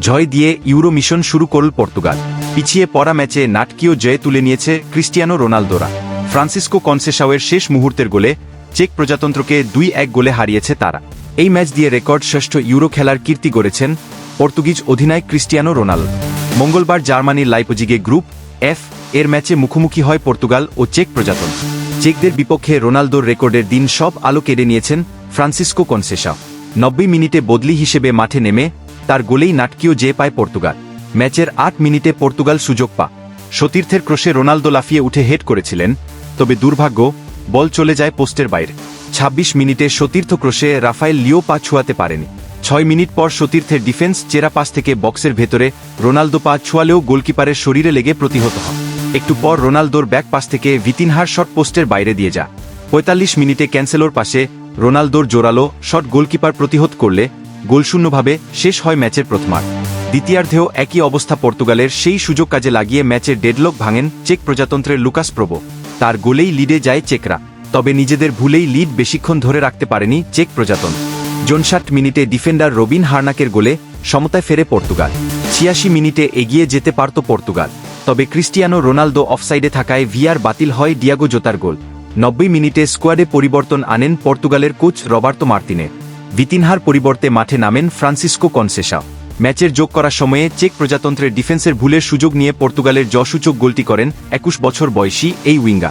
জয় দিয়ে euro mission শুরু করল পর্তুগাল। পিছিয়ে পড়া ম্যাচে নাটকীয় জয় তুলে নিয়েছে ক্রিস্টিয়ানো রোনালদোরা। ফ্রান্সিসকো কনসেসাওয়ের শেষ মুহূর্তের গোলে চেক প্রজাতন্ত্রকে দুই এক গোলে হারিয়েছে তারা। এই ম্যাচ দিয়ে রেকর্ড ষষ্ঠ ইউরো খেলার কীর্তি গড়েছেন পর্তুগিজ অধিনায়ক ক্রিস্টিয়ানো রোনাল্ডো মঙ্গলবার জার্মানির লাইপোজিগে গ্রুপ এফ এর ম্যাচে মুখোমুখি হয় পর্তুগাল ও চেক প্রজাতন্ত্র। চেকদের বিপক্ষে রোনালদোর রেকর্ডের দিন সব আলো কেড়ে নিয়েছেন ফ্রান্সিসকো কনসেসা নব্বই মিনিটে বদলি হিসেবে মাঠে নেমে তার গোলেই নাটকীয় যে পায় পর্তুগাল। ম্যাচের আট মিনিটে পর্তুগাল সুযোগ পা সতীর্থের ক্রোশে রোনালদো লাফিয়ে উঠে হেড করেছিলেন, তবে দুর্ভাগ্য, বল চলে যায় পোস্টের বাইরে। ২৬ মিনিটে সতীর্থ ক্রোশে রাফায়েল লিও পা ছুয়াতে পারেনি। ছয় মিনিট পর সতীর্থের ডিফেন্স চেরা পাস থেকে বক্সের ভেতরে রোনালদো পা ছুয়ালেও গোলকিপারের শরীরে লেগে প্রতিহত হয়। একটু পর রোনালদোর ব্যাক পাস থেকে ভিতিনহার শট পোস্টের বাইরে দিয়ে যা পঁয়তাল্লিশ মিনিটে ক্যান্সেলোর পাশে রোনালদোর জোরালো শট গোলকিপার প্রতিহত করলে গোলশূন্যভাবে শেষ হয় ম্যাচের প্রথমার্ধ দ্বিতীয়ার্ধেও একই অবস্থা পর্তুগালের সেই সুযোগ কাজে লাগিয়ে ম্যাচের ডেডলক ভাঙেন চেক প্রজাতন্ত্রের লুকাস প্রবো তার গোলেই লিডে যায় চেকরা। তবে নিজেদের ভুলেই লিড বেশিক্ষণ ধরে রাখতে পারেনি চেক প্রজাতন্ত্র। জনষাট মিনিটে ডিফেন্ডার রবিন হার্নাকের গোলে সমতায় ফেরে পর্তুগাল। ছিয়াশি মিনিটে এগিয়ে যেতে পারত পর্তুগাল। তবে ক্রিস্টিয়ানো রোনালদো অফসাইডে থাকায় ভিআর বাতিল হয় ডিয়াগো জোতার গোল। নব্বই মিনিটে স্কোয়াডে পরিবর্তন আনেন পর্তুগালের কোচ রবার্তো মার্তিনে। ভিতিনহার পরিবর্তে মাঠে নামেন ফ্রান্সিসকো কনসেসা ম্যাচের যোগ করার সময়ে চেক প্রজাতন্ত্রের ডিফেন্সের ভুলের সুযোগ নিয়ে পর্তুগালের জসূচক গোলটি করেন একুশ বছর বয়সী এই উইঙ্গা